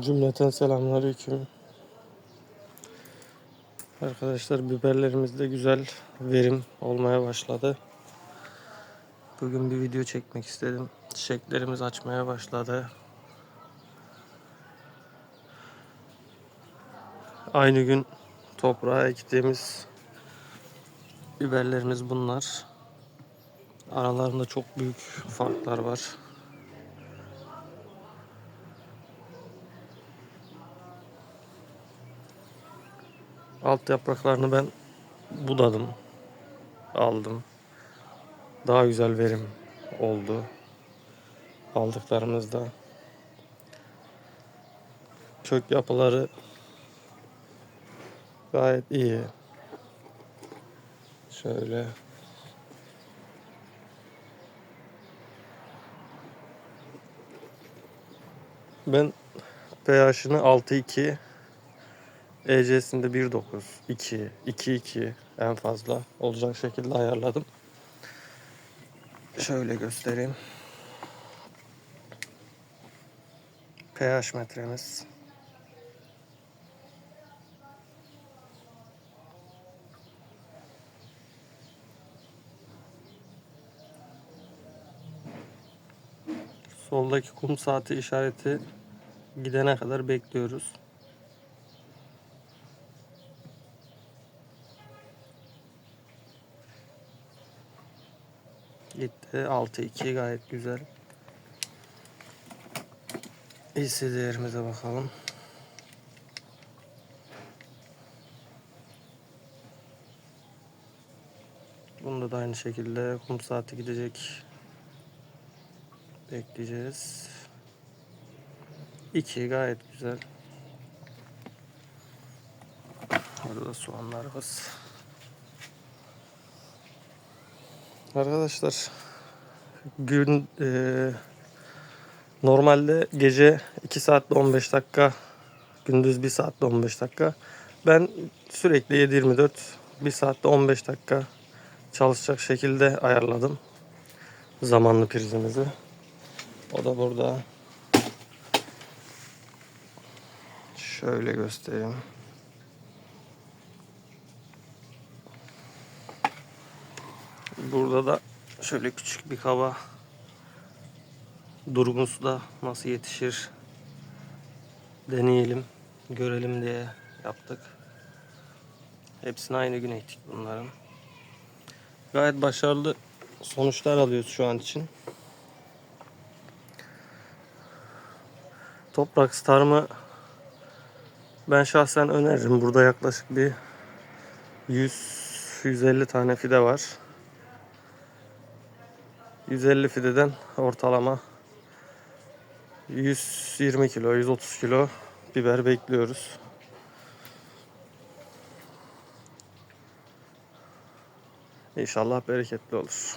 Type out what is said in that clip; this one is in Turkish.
Cümleten selamünaleyküm. Arkadaşlar biberlerimizde güzel verim olmaya başladı. Bugün bir video çekmek istedim. Çiçeklerimiz açmaya başladı. Aynı gün toprağa ektiğimiz biberlerimiz bunlar. Aralarında çok büyük farklar var. Alt yapraklarını ben budadım. Aldım. Daha güzel verim oldu. Aldıklarımızda. Kök yapıları gayet iyi. Şöyle Ben pH'ını 6.2 EC'sinde 1.9 2 2.2 en fazla olacak şekilde ayarladım. Şöyle göstereyim. pH metremiz Soldaki kum saati işareti gidene kadar bekliyoruz. Gitti 6-2 gayet güzel. Hisse değerimize bakalım. Bunda da aynı şekilde kum saati gidecek. Bekleyeceğiz. 2 gayet güzel. Burada soğanlarımız. Arkadaşlar gün e, normalde gece 2 saatte 15 dakika gündüz 1 saatte 15 dakika. Ben sürekli 7-24 1 saatte 15 dakika çalışacak şekilde ayarladım zamanlı prizimizi. O da burada. Şöyle göstereyim Burada da şöyle küçük bir kaba durgun suda nasıl yetişir deneyelim, görelim diye yaptık. Hepsini aynı gün ektik bunların. Gayet başarılı sonuçlar alıyoruz şu an için. Toprak starımı ben şahsen öneririm. Burada yaklaşık bir 100-150 tane fide var. 150 fideden ortalama 120 kilo, 130 kilo biber bekliyoruz. İnşallah bereketli olur.